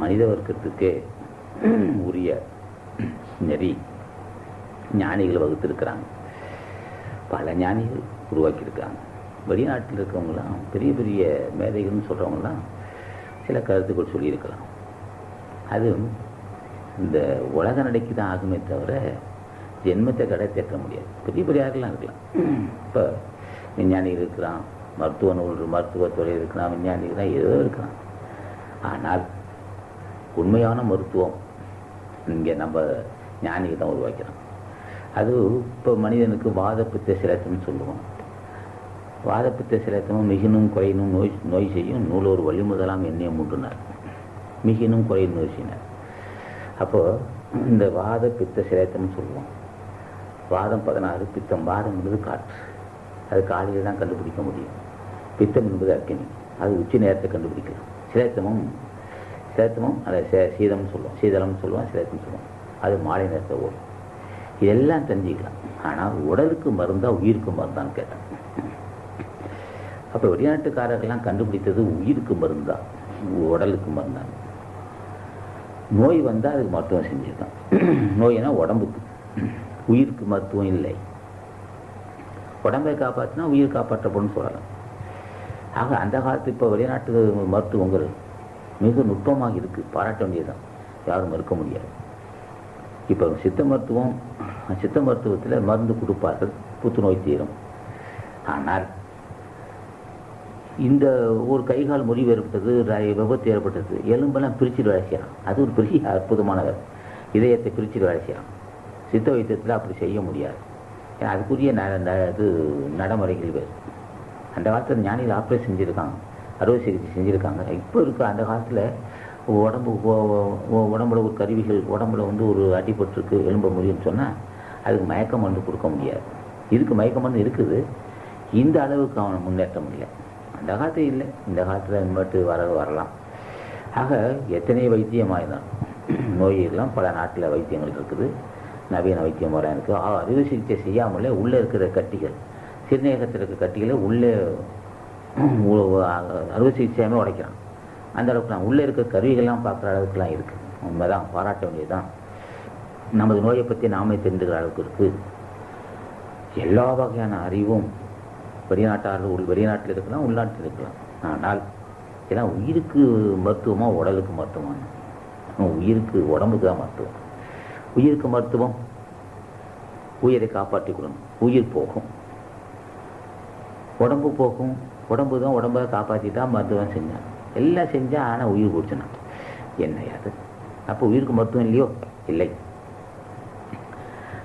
மனித வர்க்கத்துக்கே உரிய நெறி ஞானிகள் வகுத்திருக்கிறாங்க. பல ஞானிகள் உருவாக்கியிருக்காங்க வெளிநாட்டில் இருக்கிறவங்களாம் பெரிய பெரிய மேதைகள்னு சொல்கிறவங்களாம் சில கருத்துக்கள் சொல்லியிருக்கலாம். அதுவும் இந்த உலக நடைக்கு தான் ஆகுமே தவிர ஜென்மத்தை கடை தேற்ற முடியாது. பெரிய பெரிய ஆட்கள்லாம் இருக்கலாம். இப்போ விஞ்ஞானிகள் இருக்கிறான் மருத்துவ நூல் மருத்துவத்துறை இருக்கிறான் விஞ்ஞானிகள் ஏதோ இருக்கலாம். ஆனால் உண்மையான மருத்துவம். இங்கே நம்ம ஞானிக்கு தான் உருவாக்கிறோம். அது இப்போ மனிதனுக்கு வாதப்பித்த சிலத்தம்னு சொல்லுவோம். வாதப்பித்த சிலத்தமும் மிகினும் குறையினும் நோய் நோய் செய்யும் நூலோர் வழிமுதலாம் எண்ணெய் மூன்றுனார். மிகினும் குறையும் நோய் செய்யினார். அப்போது இந்த வாத பித்த சிலேத்தம்னு சொல்லுவோம். வாதம் பதினாறு பித்தம் வாதம் என்பது காற்று. அது காலையில் தான் கண்டுபிடிக்க முடியும். பித்தம் என்பது அக்கினி அது உச்சி நேரத்தை கண்டுபிடிக்கலாம் சிலேத்தமும் சேத்தமும் அதை சே சீதம்னு சொல்லுவோம். சீதளம்னு சொல்லுவோம் சிலேத்தம் சொல்லுவோம். அது மாலை நேரத்தை ஓடும். இதெல்லாம் தெரிஞ்சுக்கலாம். ஆனால் உடலுக்கு மருந்தா உயிருக்கு மருந்தான்னு கேட்டான். அப்போ வெளிநாட்டுக்காரர்கள்லாம் கண்டுபிடித்தது உயிருக்கு மருந்தா உடலுக்கு மருந்தான் நோய் வந்தால் அதுக்கு மருத்துவம் செஞ்சுருக்கான். நோய்னா உடம்புக்கு. உயிருக்கு மருத்துவம் இல்லை. உடம்பை காப்பாற்றினா உயிர் காப்பாற்றப்படும் சொல்லலாம் ஆக அந்த காலத்து இப்போ வெளிநாட்டு மருத்துவங்கள் மிக நுட்பமாக இருக்குது பாராட்ட வேண்டியதுதான். யாரும் மறுக்க முடியாது. இப்போ சித்த மருத்துவம் சித்த மருத்துவத்தில் மருந்து கொடுப்பார்கள். புத்துநோய் தீரும். ஆனால் இந்த ஒரு கைகால் முறிவு ஏற்பட்டது விபத்து ஏற்பட்டது எலும்பெல்லாம் பிரிச்சுட்டு வேலை செய்யலாம் அது ஒரு பெரிய அற்புதமான வேலை. இதயத்தை பிரிச்சுட்டு வேலை செய்யலாம் சித்த வைத்தியத்தில் அப்படி செய்ய முடியாது. ஏன்னா அதுக்குரிய ந ந- இது நடைமுறைகள் வேறு. அந்த காலத்தில் ஞானியில் ஆப்ரேஷன் செஞ்சுருக்காங்க. அறுவை சிகிச்சை செஞ்சுருக்காங்க. இப்போ இருக்க அந்த காலத்தில் உடம்பு உடம்புல ஒரு கருவிகள் உடம்புல வந்து ஒரு அடிபட்டுருக்கு எலும்ப முடியும்னு சொன்னால் அதுக்கு மயக்க மருந்து கொடுக்க முடியாது. இதுக்கு மயக்க மருந்து இருக்குது. இந்த அளவுக்கு அவன் முன்னேற்றம் இல்லை அந்த காலத்தில் இல்லை. இந்த காலத்தில் இன்வெர்ட்டு வர வரலாம். ஆக எத்தனை வைத்தியமாக தான் நோயெல்லாம் பல நாட்டில் வைத்தியங்கள் இருக்குது. நவீன வைத்தியம் முறை இருக்குது அறுவை சிகிச்சை செய்யாமலே உள்ளே இருக்கிற கட்டிகள் சிறுநேகத்தில் இருக்கிற கட்டிகளை உள்ளே அறுவை சிகிச்சையாமே உடைக்கிறான். அந்த அளவுக்கு நான் உள்ளே இருக்கிற கருவிகள்லாம் பார்க்குற அளவுக்குலாம் இருக்குது உண்மைதான் பாராட்ட வேண்டியதுதான். நமது நோயை பற்றி நாமே தெரிந்துக்கிற அளவுக்கு இருக்குது எல்லா வகையான அறிவும் வெளிநாட்டார்கள் உள் வெளிநாட்டில் இருக்கலாம் உள்நாட்டில் இருக்கலாம். ஆனால் இதெல்லாம் உயிருக்கு மருத்துவமா உடலுக்கு மருத்துவமா உயிருக்கு உடம்புக்கு தான் மருத்துவம். உயிருக்கு மருத்துவம் உயிரை காப்பாற்றி கொடுக்கணும் உயிர் போகும். உடம்பு போகும் உடம்பு தான் உடம்பை காப்பாற்றி தான் மருத்துவம் செஞ்சான். எல்லாம் செஞ்சால் ஆனால் உயிர் போச்சுனான் என்ன அது? அப்போ உயிருக்கு மருத்துவம் இல்லையோ? இல்லை.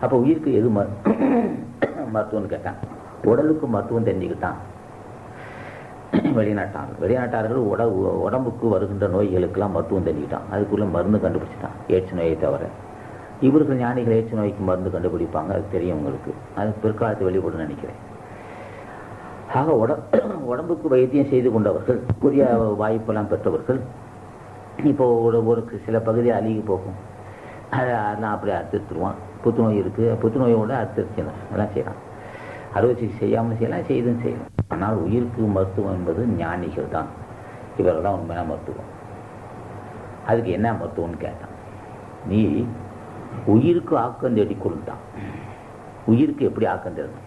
அப்போ உயிருக்கு எது மரு மருத்துவம்னு கேட்டான். உடலுக்கு மருத்துவம் தெரிஞ்சுக்கிட்டான். வெளிநாட்டார்கள். வெளிநாட்டார்கள் உட உடம்புக்கு வருகின்ற நோய்களுக்கெல்லாம் மருத்துவம் தெரிஞ்சுக்கிட்டான். அதுக்குள்ள மருந்து கண்டுபிடிச்சிட்டான். ஏட்ஸ் நோயை தவிர. இவர்கள் ஞானிகள் ஏட்ஸ் நோய்க்கு மருந்து கண்டுபிடிப்பாங்க. அது தெரியும் உங்களுக்கு. அது பிற்காலத்து வெளிப்படும் நினைக்கிறேன். ஆக உட உடம்புக்கு வைத்தியம் செய்து கொண்டவர்கள் புதிய வாய்ப்பெல்லாம் பெற்றவர்கள் இப்போ ஒரு ஒரு சில பகுதி அழுகி போகும். அதை நான் அப்படியே அறுத்துருவான் புத்துநோய் இருக்குது புத்துநோயோட அறுத்துருக்கணும் எல்லாம் செய்யலாம். அறுவை சிகிச்சை செய்யாமல் செய்யலாம் செய்தும் செய்யலாம். ஆனால் உயிருக்கு மருத்துவம் என்பது ஞானிகள் தான். இவர்கள் தான் உண்மையான மருத்துவம். அதுக்கு என்ன மருத்துவம்னு கேட்டான். நீ உயிருக்கு ஆக்கம் தேடி உயிருக்கு எப்படி ஆக்கம் தேடணும்?